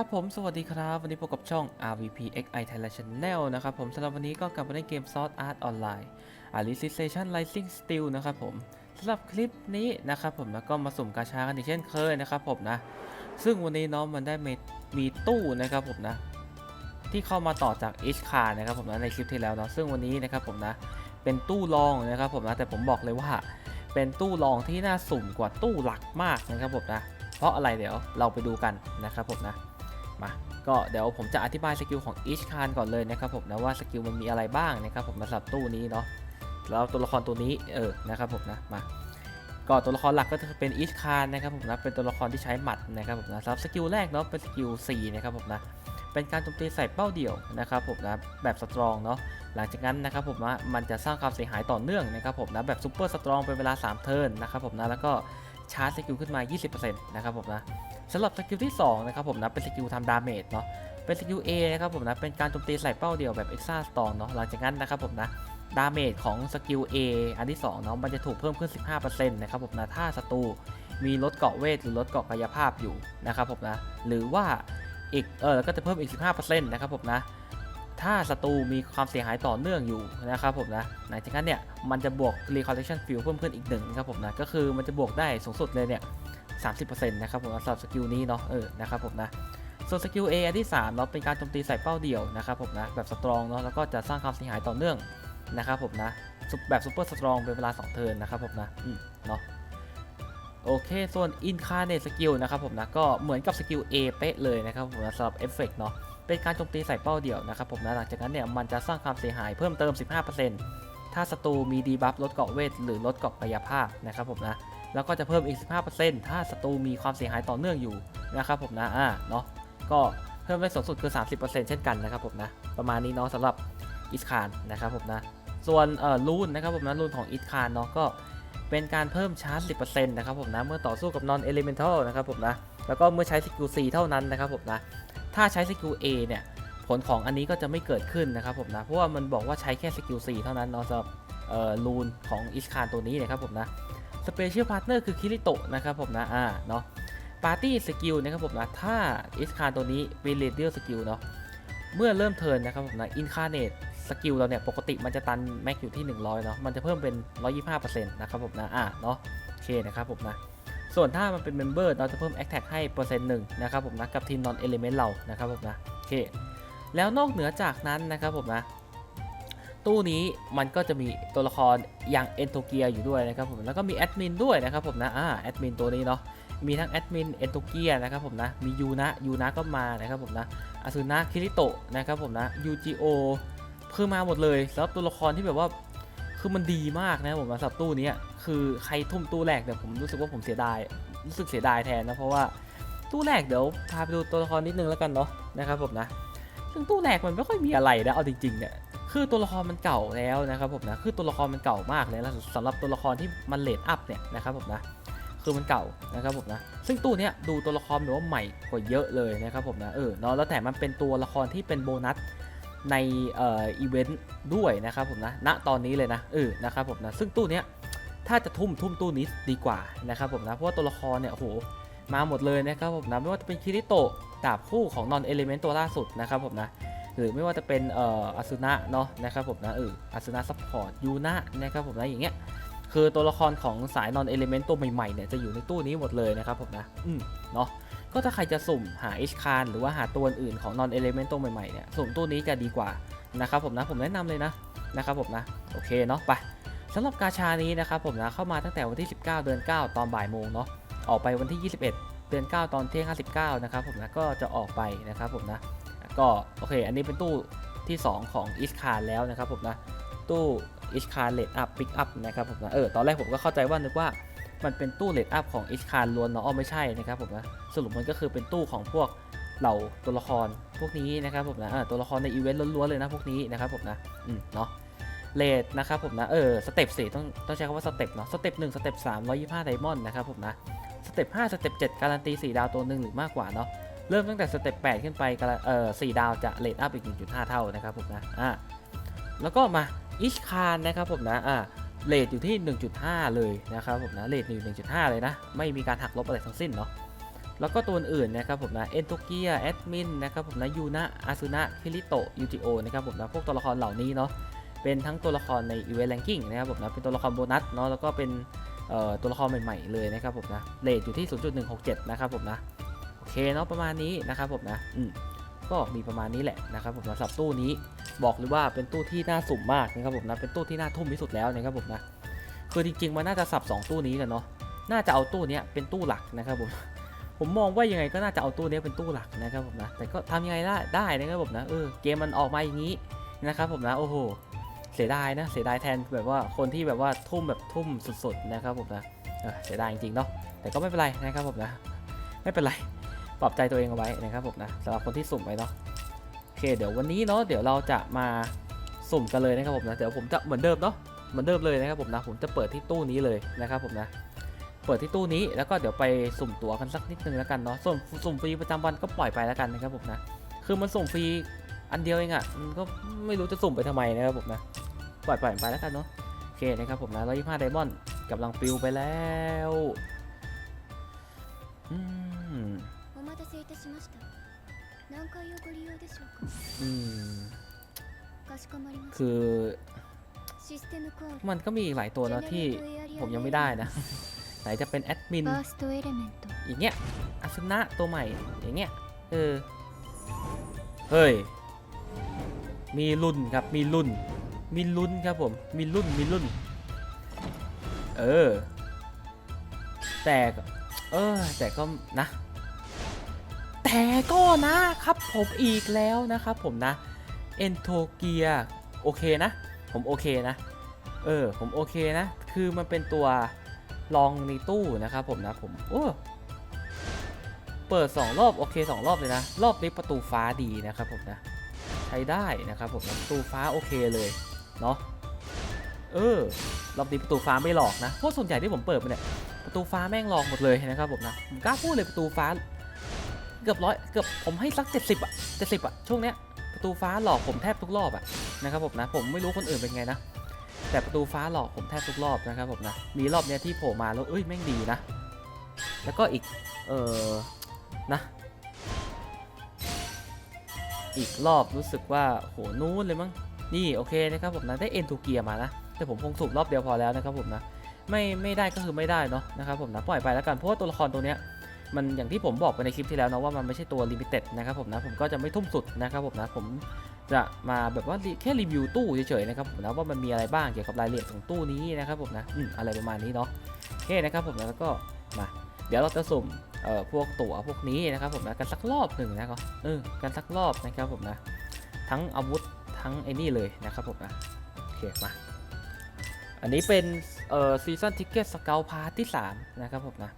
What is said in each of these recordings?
ครับผมสวัสดีครับ วันนี้พบกับช่อง RVP XI Thailand Channel นะครับผมสำหรับวันนี้ก็กลับมาเล่นเกม Sword Art Online Alicization Rising Steel นะครับผมสำหรับคลิปนี้นะครับผมแล้วก็มาสุ่มกาชากันอีกเช่นเคยนะครับผมนะ ซึ่งวันนี้น้องมันได้มีมีตู้นะครับผมนะ ที่เข้ามาต่อจาก H c a r นะครับผมนะในคลิปที่แล้วเนาะซึ่งวันนี้นะครับผมนะเป็นตู้รองนะครับผมนะแต่ผมบอกเลยว่า เป็นตู้รองที่น่าสุ่มกว่าตู้หลักมากนะครับผมนะเพราะอะไรเดี๋ยวเราไปดูกันนะครับผมนะ มาก็เดี๋ยวผมจะอธิบายสกิลของ each card ก่อนเลยนะครับผมนะว่าสกิลมันมีอะไรบ้างนะครับผมสำหรับตู้นี้เนาะแล้วตัวละครตัวนี้เออนะครับผมนะมาก็ตัวละครหลักก็จะเป็น each card นะครับผมนะเป็นตัวละครที่ใช้หมัดนะครับผมนะสำหรับสกิลแรกเนาะเป็นสกิล4นะครับผมนะเป็นการโจมตีใส่เป้าเดี่ยวนะครับผมนะแบบสตรองเนาะหลังจากนั้นนะครับผมนะมันจะสร้างความเสียหายต่อเนื่องนะครับผมนะแบบซูเปอร์สตรองเป็นเวลา 3 เทิร์นนะครับผมนะแล้วก็ ชาร์จสกิลขึ้นมา 20%นะครับผมนะสำหรับสกิลที่2นะครับผมนะเป็นสกิลทำดาเมจเนาะเป็นสกิล A นะครับผมนะเป็นการโจมตีใส่เป้าเดียวแบบ Extra Storm เนาะหลังจากนั้นนะครับผมนะดาเมจของสกิล A อันที่2เนาะมันจะถูกเพิ่มขึ้น 15%นะครับผมนะถ้าศัตรูมีลดเกราะเวทหรือลดเกราะกายภาพอยู่นะครับผมนะหรือว่าอีกเออแล้วก็จะเพิ่มอีก 15%นะครับผมนะ ถ้าศัตรูมีความเสียหายต่อเนื่องอยู่นะครับผมนะหลังจากนั้นเนี่ยมันจะบวก Recollection Field เพิ่มขึ้นอีกหนึ่งครับผมนะก็คือมันจะบวกได้สูงสุดเลยเนี่ย30%นะครับผมสำหรับสกิลนี้เนาะเออนะครับผมนะส่วนสกิล A อันที่3เนาะเป็นการโจมตีใส่เป้าเดี่ยวนะครับผมนะแบบสตรองเนาะแล้วก็จะสร้างความเสียหายต่อเนื่องนะครับผมนะซุปแบบซูเปอร์สตรองเป็นเวลา 2 เทิร์นนะครับผมนะอืมเนาะโอเค ส่วน Incarnate Skill นะครับผมนะ ก็เหมือนกับสกิล A เป๊ะเลยนะครับผมนะสำหรับเอฟเฟกเนาะ เป็นการโจมตีใส่เป้าเดี่ยวนะครับผมนะหลังจากนั้นเนี่ยมันจะสร้างความเสียหายเพิ่มเติม 15%ถ้าศัตรูมีดีบัฟลดเกราะเวทหรือลดเกราะกายภาพนะครับผมนะแล้วก็จะเพิ่มอีก 15%ถ้าศัตรูมีความเสียหายต่อเนื่องอยู่นะครับผมนะอ่าเนาะก็เพิ่มได้สูงสุดคือ 30%เช่นกันนะครับผมนะประมาณนี้เนาะสำหรับอิสคานนะครับผมนะส่วนเอ่อรูนนะครับผมนะรูนของอิสคานเนาะก็เป็นการเพิ่มชาร์จ 10%นะครับผมนะเมื่อต่อสู้กับ non elemental นะครับผมนะแล้วก็เมื่อใช้สกิล C เท่านั้นนะครับผมนะ ถ้าใช้สกิล A เนี่ย ผลของอันนี้ก็จะไม่เกิดขึ้นนะครับผมนะ เพราะว่ามันบอกว่าใช้แค่สกิล C เท่านั้นเนาะสำหรับรูนของอิสคานตัวนี้นะครับผมนะสเปเชียลพาร์ทเนอร์คือคิริโตะนะครับผมนะ อ่า เนาะปาร์ตี้สกิลนะครับผมนะ ถ้าอิสคานตัวนี้เป็นเรเดียลสกิลเนาะ เมื่อเริ่มเทิร์นนะครับผมนะอินคาเนตสกิลเราเนี่ย ปกติมันจะตันแม็กอยู่ที่ 100 เนาะ มันจะเพิ่มเป็น 125%นะครับผมนะ อ่า เนาะโอเคนะครับผมนะ ส่วนถ้ามันเป็นเมมเบอร์เราจะเพิ่ม Attack ให้เปอร์เซ็นต์หนึ่งนะครับผมนะกับทีม non element เรานะครับผมนะโอเคแล้วนอกเหนือจากนั้นนะครับผมนะตู้นี้มันก็จะมีตัวละครอย่างเอนโทเกียอยู่ด้วยนะครับผมแล้วก็มีแอดมินด้วยนะครับผมนะอ่าแอดมินตัวนี้เนาะมีทั้งแอดมินเอนโทเกียนะครับผมนะมียูนะยูนะก็มานะครับผมนะอาซุนะคิริโตะนะครับผมนะยูจิโอคือมาหมดเลยสำหรับตัวละครที่แบบว่า คือมันดีมากนะผมสำหรับตู้นี้คือใครทุ่มตู้แรกเนี่ยผมรู้สึกว่าผมเสียดายรู้สึกเสียดายแทนนะเพราะว่าตู้แรกเดี๋ยวพาไปดูตัวละครนิดนึงแล้วกันเนาะนะครับผมนะซึ่งตู้แรกมันไม่ค่อยมีอะไรนะเอาจริงๆเนี่ยคือตัวละครมันเก่าแล้วนะครับผมนะคือตัวละครมันเก่ามากเลยสำหรับตัวละครที่มันเลดอัพเนี่ยนะครับผมนะคือมันเก่านะครับผมนะซึ่งตู้เนี้ยดูตัวละครแบบว่าใหม่กว่าเยอะเลยนะครับผมนะเออเนาะแล้วแต่มันเป็นตัวละครที่เป็นโบนัส ในเอ่ออีเวนต์ด้วยนะครับผมนะณตอนนี้เลยนะเออนะครับผมนะซึ่งตู้เนี้ยถ้าจะทุ่มทุ่มตู้นี้ดีกว่านะครับผมนะเพราะว่าตัวละครเนี่ยโหมาหมดเลยนะครับผมนะไม่ว่าจะเป็นคิริโตะดาบคู่ของนอนเอลิเมนต์ตัวล่าสุดนะครับผมนะหรือไม่ว่าจะเป็นเอ่ออาซุนะเนาะนะครับผมนะเอออาซุนะซัพพอร์ตยูนะนะครับผมนะอย่างเงี้ย คือตัวละครของสายนอนเอลิเมนต์ตัวใหม่ๆเนี่ยจะอยู่ในตู้นี้หมดเลยนะครับผมนะอืมเนาะก็ถ้าใครจะสุ่มหาอิชคานหรือว่าหาตัวอื่นของนอนเอลิเมนต์ตัวใหม่ๆเนี่ยสุ่มตู้นี้จะดีกว่านะครับผมนะผมแนะนำเลยนะนะครับผมนะโอเคเนาะไปสำหรับกาชานี้นะครับผมนะเข้ามาตั้งแต่วันที่ 19 เดือน 9 ตอนบ่ายโมงเนาะออกไปวันที่ 21 เดือน 9 ตอนเที่ยง59นะครับผมนะก็จะออกไปนะครับผมนะก็โอเค อันนี้เป็นตู้ที่ 2 ของอิสคาร์แล้วนะครับผมนะตู้ อิสคาร์เลดอัพปิกอัพนะครับผมนะเออตอนแรกผมก็เข้าใจว่านึกว่ามันเป็นตู้เลดอัพของอิสคารล้วนเนาะอ้อไม่ใช่นะครับผมนะสรุปมันก็คือเป็นตู้ของพวกเหล่าตัวละครพวกนี้นะครับผมนะเออตัวละครในอีเวนต์ล้วนๆเลยนะพวกนี้นะครับผมนะอืมเนาะเลดนะครับผมนะเออสเต็ปสี่ต้องต้องใช้คำว่าสเต็ปเนาะสเต็ปหนึ่งสเต็ปสามร้อยยี่ห้าไดมอนด์นะครับผมนะสเต็ปห้าสเต็ปเจ็ดการันตีสี่ดาวตัวหนึ่งหรือมากกว่าเนาะเริ่มตั้งแต่สเต็ป8ขึ้นไปกันเอ่ดาวจะเลทอัพอีก1.5เท่านะครับผมนะอ่าแล้วก็มา อิชคานนะครับผมนะอ่าเลทอยู่ที่ 1.5 เลยนะครับผมนะเลทอยู่ 1.5 เลยนะ ไม่มีการหักลบอะไรทั้งสิ้นเนาะแล้วก็ตัวอื่นนะครับผมนะเอนโทเกียแอดมินนะครับผมนะยูนะอาซุนะคิริโตะยูจิโอนะครับผมนะพวกตัวละครเหล่านี้เนาะเป็นทั้งตัวละครในอีเวนต์แรงกิ้งนะครับผมนะเป็นตัวละครโบนัสเนาะแล้วก็เป็นตัวละครใหม่ ๆ เลยนะครับผมนะเลทอยู่ที่ 0.167 นะครับผมนะโอเคเนาะประมาณนี้นะครับผมนะอืมก็มีประมาณนี้แหละนะครับผมนะสำหรับตู้นี้ บอกเลยว่าเป็นตู้ที่น่าสุ่มมากนะครับผมนะเป็นตู้ที่น่าทุ่มที่สุดแล้วนะครับผมนะคือจริงๆมันน่าจะสับสองตู้นี้กันเนาะน่าจะเอาตู้นี้เป็นตู้หลักนะครับผมผมมองว่ายังไงก็น่าจะเอาตู้นี้เป็นตู้หลักนะครับผมนะแต่ก็ทำยังไงได้ได้นะครับผมนะเออเกมมันออกมาอย่างนี้นะครับผมนะโอ้โหเสียดายนะเสียดายแทนแบบว่าคนที่แบบว่าทุ่มแบบทุ่มสุดๆนะครับผมนะเสียดายจริงๆเนาะแต่ก็ไม่เป็นไรนะครับผมนะ ไม่เป็นไรปลอบใจตัวเองเอาไว้นะครับผมนะสำหรับคนที่สุ่มไปเนาะ เคเดี๋ยววันนี้เนาะเดี๋ยวเราจะมาสุ่มกันเลยนะครับผมนะเดี๋ยวผมจะเหมือนเดิมเนาะเหมือนเดิมเลยนะครับผมนะผมจะเปิดที่ตู้นี้เลยนะครับผมนะเปิดที่ตู้นี้แล้วก็เดี๋ยวไปสุ่มตั๋วกันสักนิดนึงแล้วกันเนาะส่วนสุ่มฟรีประจำวันก็ปล่อยไปแล้วกันนะครับผมนะคือมันสุ่มฟรีอันเดียวเองอะ่ะมันก็ไม่รู้จะสุ่มไปทำไมนะครับผมนะปล่อยปล่อยไปแล้วกันเนาะโอเคนะครับผมนะร้อยยี่ห้าไดมอนด์กำลังปิวไปแล้วอืม 何階をご利用でしょう อืม かかしこまりまし คือ たシステムコール มันก็มีอีกหลายตัวเนาะที่ผมยังไม่ได้นะ ไหนจะเป็นแอดมิน ファーストエレメント อย่างเงี้ยอาสนะตัวใหม่ อย่างเงี้ย เออ เฮ้ย มีรุ่นครับ มีรุ่น มีรุ่นครับผม มีรุ่น มีรุ่น เออ แต่ก็เออ แต่ก็นะ แต่ก็นะครับผมอีกแล้วนะครับผมนะเอนโทเกียโอเคนะ ผมโอเคนะ เออ ผมโอเคนะ คือมันเป็นตัวลองในตู้นะครับผมนะผมโอ้เปิด 2 รอบโอเค 2 รอบเลยนะ รอบนี้ประตูฟ้าดีนะครับผมนะ ใช้ได้นะครับผมประตูฟ้าโอเคเลยเนาะเออรอบนี้ประตูฟ้าไม่หลอกนะเพราะส่วนใหญ่ที่ผมเปิดมาเนี่ยประตูฟ้าแม่งหลอกหมดเลยนะครับผมนะผมกล้าพูดเลยประตูฟ้า เกือบร้อยเกือบผมให้สัก 70อะ70อะช่วงเนี้ยประตูฟ้าหลอกผมแทบทุกรอบอะนะครับผมนะผมไม่รู้คนอื่นเป็นไงนะแต่ประตูฟ้าหลอกผมแทบทุกรอบนะครับผมนะมีรอบเนี้ยที่โผล่มาแล้วเอ้ยแม่งดีนะ แล้วก็อีกเออนะอีกรอบรู้สึกว่าโหนู้นเลยมั้งนี่โอเคนะครับผมนะได้เอ็นทูเกียมานะแต่ผมคงสูบรอบเดียวพอแล้วนะครับผมนะไม่ไม่ได้ก็คือไม่ได้เนาะนะครับผมนะปล่อยไปแล้วกันเพราะว่าตัวละครตัวเนี้ย มันอย่างที่ผมบอกไปในคลิปที่แล้วนะว่ามันไม่ใช่ตัวลิมิเต็ดนะครับผมนะผมก็จะไม่ทุ่มสุดนะครับผมนะผมจะมาแบบว่าแค่รีวิวตู้เฉยๆนะครับผมนะว่ามันมีอะไรบ้างเกี่ยวกับรายละเอียดของตู้นี้นะครับผมนะอืมอะไรประมาณนี้เนาะโอเคนะครับผมนะแล้วก็มาเดี๋ยวเราจะสุ่มเอ่อพวกตั๋วพวกนี้นะครับผมนะกันสักรอบหนึ่งนะครับเออกันสักรอบนะครับผมนะทั้งอาวุธทั้งไอ้นี่เลยนะครับผมนะโอเคมาอันนี้เป็นเอ่อซีซันทิกเก็ตสเกลพาร์ทที่3นะครับผมนะ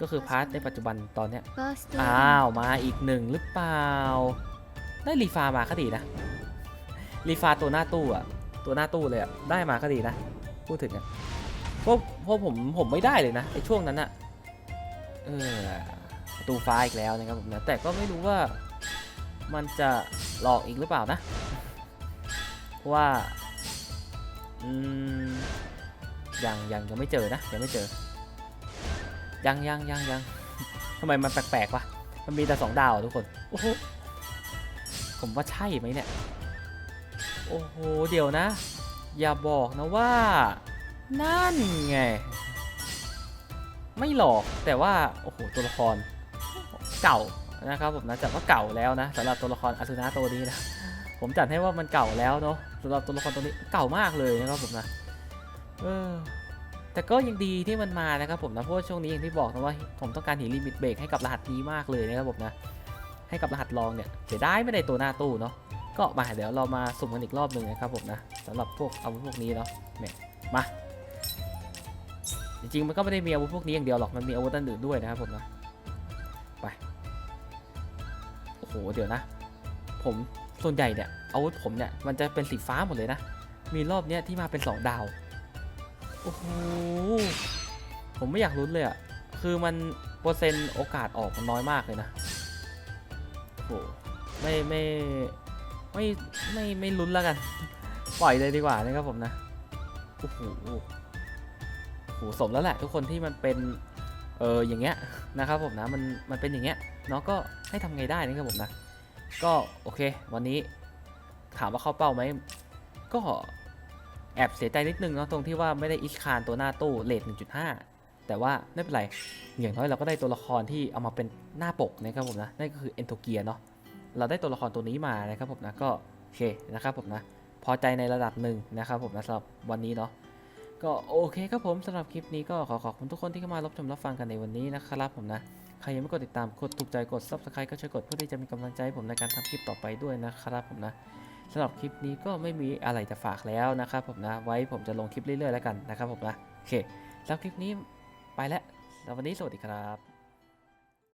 ก็คือพาร์ทในปัจจุบันตอนเนี้ยอ้าว มาอีกหนึ่งหรือเปล่า ได้รีฟามาก็ดีนะ รีฟาตัวหน้าตู้อะตัวหน้าตู้เลยอะได้มาก็ดีนะ พูดถึงอะพวกพวกผมผมไม่ได้เลยนะไอช่วงนั้นอะเออประตูฟ้าอีกแล้วนะครับผมนะแต่ก็ไม่รู้ว่ามันจะหลอกอีกหรือเปล่านะว่าอืมยังยังยังไม่เจอนะยังไม่เจอ ยังยังยังยังทำไมมันแปลกๆวะ มันมีแต่สองดาวอะทุกคน โอ้โห ผมว่าใช่ไหมเนี่ย โอ้โห เดี๋ยวนะ อย่าบอกนะว่า นั่นไง ไม่หลอกแต่ว่า โอ้โห ตัวละครเก่านะครับผมนะจัดว่าเก่าแล้วนะสำหรับตัวละครอาซูนะตัวนี้นะผมจัดให้ว่ามันเก่าแล้วเนาะสำหรับตัวละครตัวนี้เก่ามากเลยนะครับผมนะ เออ แต่ก็ยังดีที่มันมานะครับผมนะเพราะว่าช่วงนี้อย่างที่บอกนะว่าผมต้องการหินลิมิตเบรกให้กับรหัสนี้มากเลยนะครับผมนะให้กับรหัสลองเนี่ยเสียดายไม่ได้ตัวหน้าตู้เนาะก็มาเดี๋ยวเรามาสุ่มกันอีกรอบหนึ่งนะครับผมนะสำหรับพวกอาวุธพวกนี้เนาะเนี่ยมาจริงๆมันก็ไม่ได้มีอาวุธพวกนี้อย่างเดียวหรอกมันมีอาวุธอื่นด้วยนะครับผมนะไปโอ้โหเดี๋ยวนะ ผมส่วนใหญ่เนี่ยอาวุธผมเนี่ยมันจะเป็นสีฟ้าหมดเลยนะมีรอบเนี้ยที่มาเป็นสองดาว โอ้โห ผมไม่อยากลุ้นเลยอะ่ะคือมันเปอร์เซ็นต์โอกาสออกมันน้อยมากเลยนะโอ้โหไม่ไม่ไม่ไม่ไม่ลุ้นแล้วกัน ปล่อยเลยดีกว่านะครับผมนะ โอ้โหโอ้โหสมแล้วแหละทุกคนที่มันเป็นเอออย่างเงี้ยนะครับผมนะมันมันเป็นอย่างเงี้ยเนาะก็ให้ทำไงได้นะครับผมนะ ก็โอเค วันนี้ถามว่าเข้าเป้าไหมก็ แอบเสียใจนิดนึงเนาะตรงที่ว่าไม่ได้อิชคานตัวหน้าตู้เลท1.5 แต่ว่าไม่เป็นไร อย่างน้อยเราก็ได้ตัวละครที่เอามาเป็นหน้าปกนะครับผมนะนั่นก็คือเอนโทเกียเนาะเราได้ตัวละครตัวนี้มานะครับผมนะก็โอเคนะครับผมนะพอใจในระดับหนึ่งนะครับผมนะสำหรับวันนี้เนาะก็โอเคครับผมสำหรับคลิปนี้ก็ขอขอบคุณทุกคนที่เข้ามารับชมรับฟังกันในวันนี้นะครับผมนะใครยังไม่กดติดตามกดถูกใจกด subscribe ก็ช่วยกดเพื่อที่จะมีกำลังใจใผมในการทำคลิปต่อไปด้วยนะครับผมนะ สำหรับคลิปนี้ก็ไม่มีอะไรจะฝากแล้วนะครับผมนะ ไว้ผมจะลงคลิปเรื่อยๆแล้วกันนะครับผมนะ โอเคสำหรับคลิปนี้ไปแล้วสววันนี้สวัสดีครับ